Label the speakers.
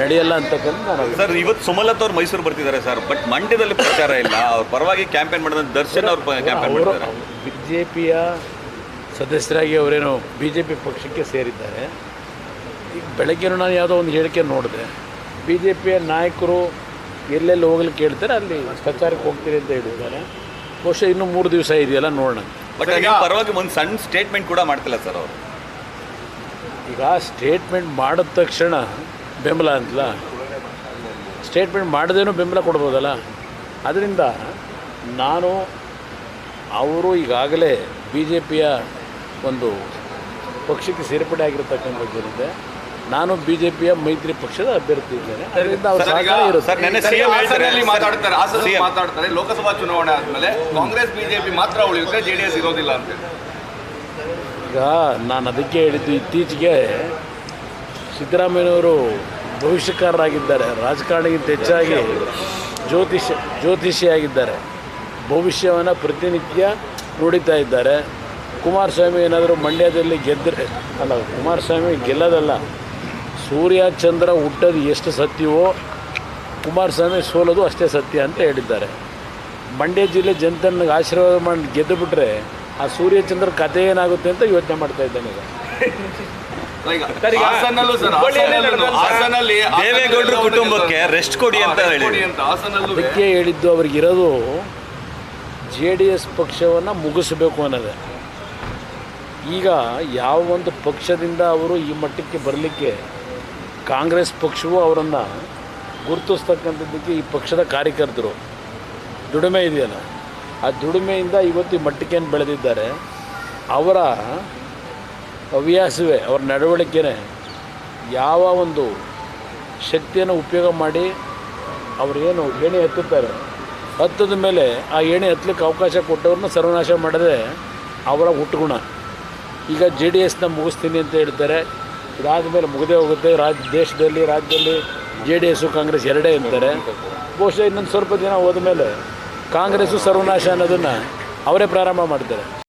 Speaker 1: ನಡೆಯಲ್ಲ ಅಂತಕ್ಕಂಥ
Speaker 2: ಸರ್ ಇವತ್ತು ಸುಮಲತ್ ಅವ್ರು ಮೈಸೂರು ಬರ್ತಿದ್ದಾರೆ ಸರ್ ಬಟ್ ಮಂಡ್ಯದಲ್ಲಿ ಪ್ರಚಾರ ಇಲ್ಲ. ಅವ್ರ ಪರವಾಗಿ ಕ್ಯಾಂಪೇನ್ ಮಾಡಿದ ದರ್ಶನ್ ಅವ್ರು ಕ್ಯಾಂಪೇನ್
Speaker 1: ಮಾಡಿದ್ದಾರೆ
Speaker 2: ಮಾಡ್ತಾರೆ
Speaker 1: ಬಿ ಜೆ ಪಿಯ ಸದಸ್ಯರಾಗಿ ಅವರೇನು ಬಿ ಜೆ ಪಿ ಪಕ್ಷಕ್ಕೆ ಸೇರಿದ್ದಾರೆ. ಈಗ ಬೆಳಗ್ಗೆನೂ ನಾನು ಯಾವುದೋ ಒಂದು ಹೇಳಿಕೆ ನೋಡಿದೆ. ಬಿ ಜೆ ಪಿಯ ನಾಯಕರು ಎಲ್ಲೆಲ್ಲಿ ಹೋಗ್ಲಿಕ್ಕೆ ಹೇಳ್ತಾರೆ ಅಲ್ಲಿ ಪ್ರಚಾರಕ್ಕೆ ಹೋಗ್ತೀರಿ ಅಂತ ಹೇಳಿದ್ದಾರೆ. ಬಹುಶಃ ಇನ್ನೂ ಮೂರು ದಿವಸ ಇದೆಯಲ್ಲ ನೋಡೋಣ.
Speaker 2: ಬಟ್ ಪರವಾಗಿ ಒಂದು ಸಣ್ಣ ಸ್ಟೇಟ್ಮೆಂಟ್ ಕೂಡ ಮಾಡ್ತಿಲ್ಲ ಸರ್ ಅವರು.
Speaker 1: ಈಗ ಸ್ಟೇಟ್ಮೆಂಟ್ ಮಾಡಿದ ತಕ್ಷಣ ಬೆಂಬಲ ಅಂತಲ್ಲ? ಸ್ಟೇಟ್ಮೆಂಟ್ ಮಾಡದೇನೂ ಬೆಂಬಲ ಕೊಡ್ಬೋದಲ್ಲ? ಅದರಿಂದ ನಾನು ಅವರು ಈಗಾಗಲೇ ಬಿ ಜೆ ಪಿಯ ಒಂದು ಪಕ್ಷಕ್ಕೆ ಸೇರ್ಪಡೆ ಆಗಿರತಕ್ಕಂಥ ನಾನು ಬಿ ಜೆ ಪಿಯ ಮೈತ್ರಿ ಪಕ್ಷದ ಅಭ್ಯರ್ಥಿ ಇದ್ದೇನೆ. ಅದರಿಂದ ಅವರು ಸಹಕಾರ ಇರುತ್ತೆ.
Speaker 3: ಮಾತಾಡ್ತಾರೆ ಹಾಸನಲ್ಲಿ. ಮಾತಾಡ್ತಾರೆ. ಲೋಕಸಭಾ ಚುನಾವಣೆ ಆದಮೇಲೆ ಕಾಂಗ್ರೆಸ್ ಬಿಜೆಪಿ ಮಾತ್ರ ಉಳಿಯುತ್ತೆ ಜೆಡಿಎಸ್ ಇರೋದಿಲ್ಲ ಅಂತ
Speaker 1: ಈಗ ನಾನು ಅದಕ್ಕೆ ಹೇಳಿದ್ದು ಇತ್ತೀಚೆಗೆ ಸಿದ್ದರಾಮಯ್ಯನವರು ಭವಿಷ್ಯಕಾರರಾಗಿದ್ದಾರೆ. ರಾಜಕಾರಣಿಗಿಂತ ಹೆಚ್ಚಾಗಿ ಜ್ಯೋತಿಷ್ಯ ಜ್ಯೋತಿಷಿಯಾಗಿದ್ದಾರೆ. ಭವಿಷ್ಯವನ್ನು ಪ್ರತಿನಿತ್ಯ ನುಡಿತಾ ಇದ್ದಾರೆ. ಕುಮಾರಸ್ವಾಮಿ ಏನಾದರೂ ಮಂಡ್ಯದಲ್ಲಿ ಗೆದ್ದರೆ ಅಲ್ಲ, ಕುಮಾರಸ್ವಾಮಿ ಗೆಲ್ಲೋದಲ್ಲ. ಸೂರ್ಯ, ಚಂದ್ರ ಹುಟ್ಟೋದು ಎಷ್ಟು ಸತ್ಯವೋ, ಕುಮಾರಸ್ವಾಮಿ ಸೋಲೋದು ಅಷ್ಟೇ ಸತ್ಯ ಅಂತ ಹೇಳಿದ್ದಾರೆ. ಮಂಡ್ಯ ಜಿಲ್ಲೆ ಜನತನಿಗೆ ಆಶೀರ್ವಾದ ಮಾಡಿ ಗೆದ್ದು ಬಿಟ್ರೆ ಆ ಸೂರ್ಯಚಂದ್ರ ಕಥೆ ಏನಾಗುತ್ತೆ ಅಂತ ಯೋಚನೆ ಮಾಡ್ತಾ ಇದ್ದಾನೆ ಈಗ.
Speaker 2: ದೇವೇಗೌಡರ ಕುಟುಂಬಕ್ಕೆ ರೆಸ್ಟ್ ಕೊಡಿ ಅಂತ ಹೇಳಿ
Speaker 3: ಕೊಡಿ ಅಂತ ಹಾಸನಲ್ಲೂ
Speaker 1: ಅದಕ್ಕೆ ಹೇಳಿದ್ದು ಅವ್ರಿಗಿರೋದು ಜೆ ಡಿ ಎಸ್ ಪಕ್ಷವನ್ನು ಮುಗಿಸಬೇಕು ಅನ್ನೋದೇ. ಈಗ ಯಾವ ಒಂದು ಪಕ್ಷದಿಂದ ಅವರು ಈ ಮಟ್ಟಕ್ಕೆ ಬರಲಿಕ್ಕೆ ಕಾಂಗ್ರೆಸ್ ಪಕ್ಷವು ಅವರನ್ನು ಗುರುತಿಸ್ತಕ್ಕಂಥದ್ದಕ್ಕೆ ಈ ಪಕ್ಷದ ಕಾರ್ಯಕರ್ತರು. ದುಡಿಮೆ ಇದೆಯಲ್ಲ. ಆ ದುಡಿಮೆಯಿಂದ ಇವತ್ತು ಈ ಮಟ್ಟಕ್ಕೆ ಏನು ಬೆಳೆದಿದ್ದಾರೆ? ಅವರ ಹವ್ಯಾಸವೇ, ಅವ್ರ ನಡವಳಿಕೆನೇ. ಯಾವ ಒಂದು ಶಕ್ತಿಯನ್ನು ಉಪಯೋಗ ಮಾಡಿ ಅವರೇನು ಏಣಿ ಹತ್ತುತ್ತಾರೆ ಹತ್ತದ ಮೇಲೆ ಆ ಏಣಿ ಹತ್ತಲಿಕ್ಕೆ ಅವಕಾಶ ಕೊಟ್ಟವ್ರನ್ನ ಸರ್ವನಾಶ ಮಾಡದೆ ಅವರ ಹುಟ್ಟುಗುಣ. ಈಗ ಜೆ ಡಿ ಎಸ್ನ ಮುಗಿಸ್ತೀನಿ ಅಂತ ಹೇಳ್ತಾರೆ. ಇದಾದ ಮೇಲೆ ಮುಗದೇ ಹೋಗುತ್ತೆ. ರಾಜ್ಯ ದೇಶದಲ್ಲಿ, ರಾಜ್ಯದಲ್ಲಿ ಜೆ ಡಿ ಎಸ್ಸು ಕಾಂಗ್ರೆಸ್ ಎರಡೇ ಅಂತಾರೆ. ಬಹುಶಃ ಇನ್ನೊಂದು ಸ್ವಲ್ಪ ದಿನ ಹೋದ ಮೇಲೆ ಕಾಂಗ್ರೆಸ್ಸು ಸರ್ವನಾಶ ಅನ್ನೋದನ್ನು ಅವರೇ ಪ್ರಾರಂಭ ಮಾಡ್ತಾರೆ.